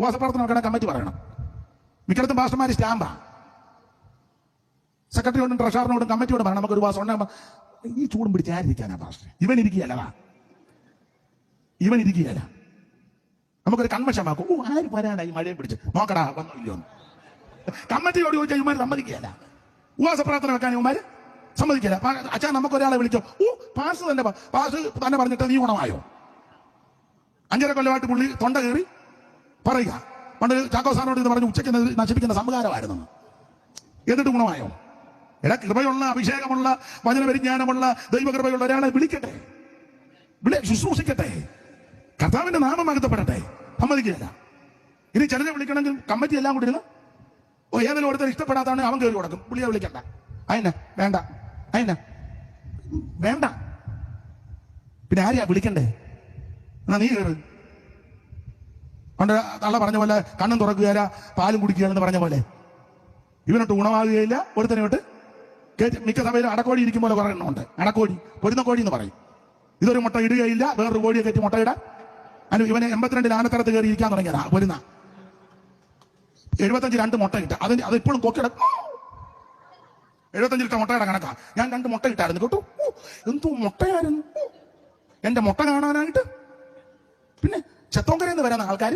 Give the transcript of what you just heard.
ഉപവാസപ്രവർത്തനം നോക്കണ കമ്മിറ്റി പറയണം. മിക്കടത്തും പാസ്റ്റർമാർ സ്റ്റാമ്പാ. സെക്രട്ടറിയോടും ട്രഷറിനോടും കമ്മിറ്റിയോടും പറയണം. നമുക്ക് ഒരു മാസം ഉണ്ടാകുമ്പോൾ ഈ ചൂടും പിടിച്ചായിരിക്കാനാ പാസ്റ്റർ ഇവൻ ഇരിക്കുകയല്ല ഇവൻ ഇരിക്കുകയല്ല നമുക്കൊരു കൺവെൻഷൻ ആക്കും ഓ ആര് വരാനായി മഴയും പിടിച്ച്? നോക്കടാ വന്നോ ഇല്ലയോ. കമ്മിറ്റിയോട് ചോദിച്ചാൽ ഇവന്മാർ സമ്മതിക്കുകയല്ല ഉപവാസ പ്രാർത്ഥന വെക്കാൻ ഇവന്മാർ സമ്മതിക്കില്ല അച്ഛാ നമുക്ക് ഒരാളെ വിളിച്ചോ. ഓ പാസ് തന്നെ പാസ് തന്നെ പറഞ്ഞിട്ട് നീ ഗുണമായോ? അഞ്ചര കൊല്ലമായിട്ട് പുള്ളി തൊണ്ട കയറി പറയുക. പണ്ട് ചാക്കോ സാറിനോട് ഇത് പറഞ്ഞു ഉച്ചയ്ക്ക് നശിപ്പിക്കുന്ന സംഹാരമായിരുന്നു എന്നിട്ട് ഗുണമായോ? എടാ കൃപയുള്ള അഭിഷേകമുള്ള വചന പരിജ്ഞാനമുള്ള ദൈവകൃപയുള്ള ഒരാളെ വിളിക്കട്ടെ. വിളി ശുശ്രൂഷിക്കട്ടെ. കർത്താവിന്റെ നാമം അകത്തപ്പെടട്ടെ. സമ്മതിക്കുകയില്ല. ഇനി ചിലരെ വിളിക്കണമെങ്കിൽ കമ്മിറ്റി എല്ലാം കൂടി ഇരുന്ന് ഓ ഏതെങ്കിലും ഒരുത്തർ ഇഷ്ടപ്പെടാത്താണ് അവൻ കയറി കൊടുക്കും. പുള്ളിയെ വിളിക്കണ്ട. അതിനെ വേണ്ട. അതിനെ വേണ്ട. പിന്നെ ആരെയാ വിളിക്കണ്ടേ? എന്നാ നീ കയറ്. പണ്ട് തള്ള പറഞ്ഞ പോലെ കണ്ണും തുറക്കുകയില്ല പാലും കുടിക്കുകയെന്ന് പറഞ്ഞ പോലെ. ഇവനൊട്ട് ഗുണമാകുകയില്ല ഒരുത്തനോട്ട് മിക്ക സമയത്തും അടക്കോടി ഇരിക്കും പോലെ കുറേ എണ്ണമുണ്ട് അടക്കോടി പൊരുന്ന കോടി എന്ന് പറയും. ഇതൊരു മുട്ട ഇടുകയില്ല വേറൊരു കോടിയെ കയറ്റി മുട്ടയിടാൻ അതിന് ഇവനെ എൺപത്തിരണ്ടിൽ ആനത്തരത്ത് കയറി ഇരിക്കാൻ തുടങ്ങിയതാ പൊരുന്ന. എഴുപത്തഞ്ച് രണ്ട് മുട്ട ഇട്ട അതിന് അത് ഇപ്പോഴും കൊക്കിട എഴുപത്തഞ്ച് മുട്ട മുട്ടയുടെ കണക്കാ. ഞാൻ രണ്ട് മുട്ട ഇട്ടായിരുന്നു കേട്ടോ. എന്തോ മുട്ടയായിരുന്നു? എന്റെ മുട്ട കാണാനായിട്ട്. പിന്നെ ചെത്തോങ്കരയിൽ നിന്ന് വരുന്ന ആൾക്കാർ